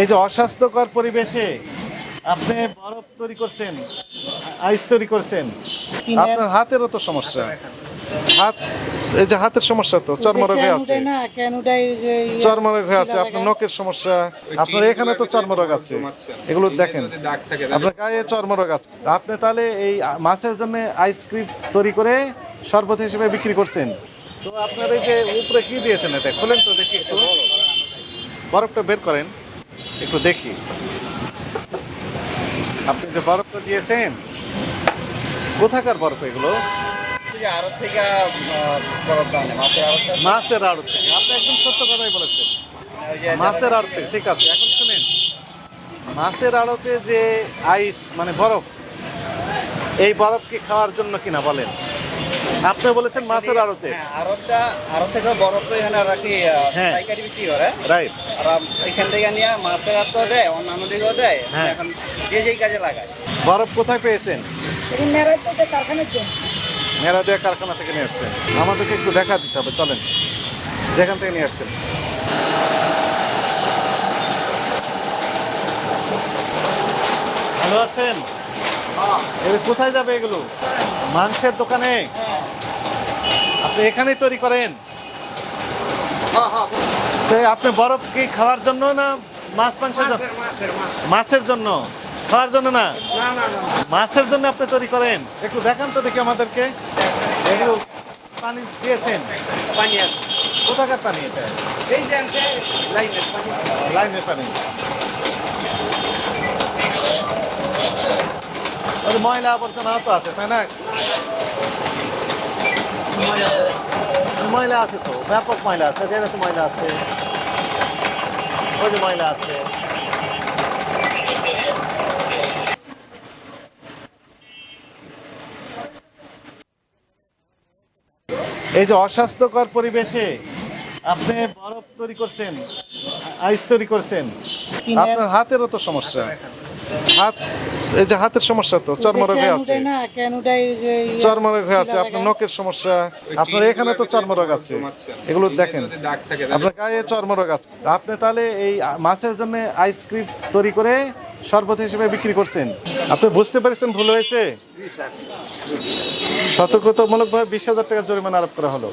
এই যে অস্বাস্থ্যকর পরিবেশে আপনি বরফ তৈরি করছেন আইস তৈরি করছেন। আপনার হাতেরও তো সমস্যা। হাত এই যে হাতের সমস্যা তো চর্মরোগ হয়ে আছে। ইয়ে- চর্মরোগ হয়ে আছে আপনার নখের সমস্যা আপনার এখানে তো চর্মরোগ আছে। এগুলো দেখেন আপনার গায়ে চর্মরোগ আছে। আপনি তাহলে এই মাছের জন্য আইসক্রিম তৈরি করে শরবত হিসেবে বিক্রি করছেন। তো আপনার এই যে উপরে কি দিয়েছেন এটা? খুলেন তো দেখি একটু। বরফটা বের করেন। একটু দেখি। আপনি যে বরফটা দিয়েছেন কোথাকার বরফ এগুলো? বরফ মাছের আড়ত থেকে। আপনি একদম সত্য কথাই বলেছেন। মাছের আড়ত থেকে ঠিক আছে এখন শুনেন। মাছের আড়তে যে আইস মানে বরফ এই বরফ কি খাওয়ার জন্য কিনা বলেন? আপনি বলেছেন মাছের আড়তে। আরবটা আরব থেকে বরফ তো এখানে রাখি হ্যাঁ। পাইকারি বিক্রি করে। রাইট। আর এখান থেকে নিয়ে মাছের হাত দেয় অন্যান্য দিকেও দেয় হ্যাঁ। এখন যে যেই কাজে লাগায়। বরফ কোথায় পেয়েছেন? মেরা দেয়া কারখানা থেকে নিয়ে আসছেন। আমাদেরকে একটু দেখা দিতে হবে চলেন। যেখান থেকে নিয়ে আসছেন। ভালো আছেন? কোথায় যাবে এগুলো? মাংসের দোকানে? আপনি এখানেই তৈরি করেন? তো আপনি বরফ কি খাওয়ার জন্য না মাছ মাংসের জন্য? মাছের জন্য? খাওয়ার জন্য না? মাছের জন্য আপনি তৈরি করেন? একটু দেখান তো দেখি আমাদেরকে। এগুলো পানি দিয়েছেন। পানি আছে। কোথাকার পানি এটা? এই যে লাইনের পানি। লাইনের পানি। ময়লা আবর্জনা তো আছে তাই না? ময়লা আছে। তো ব্যাপক ময়লা আছে যেটা তো ময়লা আছে। ওই যে ময়লা আছে? এই যে অস্বাস্থ্যকর পরিবেশে আপনি বরফ তৈরি করছেন আইস তৈরি করছেন। আপনার হাতেরও তো সমস্যা। হাত এই যে হাতের সমস্যা তো চর্মরোগ হয়ে আছে। না কেন উঠাই যে চর্মরোগ হয়ে আছে আপনার নখের সমস্যা আপনার এখানে তো চর্মরোগ আছে। এগুলো দেখেন আপনার গায়ে চর্মরোগ আছে। আপনি তাহলে এই মাছের জন্য আইসক্রিম তৈরি করে শরবত হিসেবে বিক্রি করছেন। আপনি বুঝতে পেরেছেন ভুল হয়েছে? সতর্কতামূলকভাবে বিশ হাজার টাকা জরিমানা আরোপ করা হলো।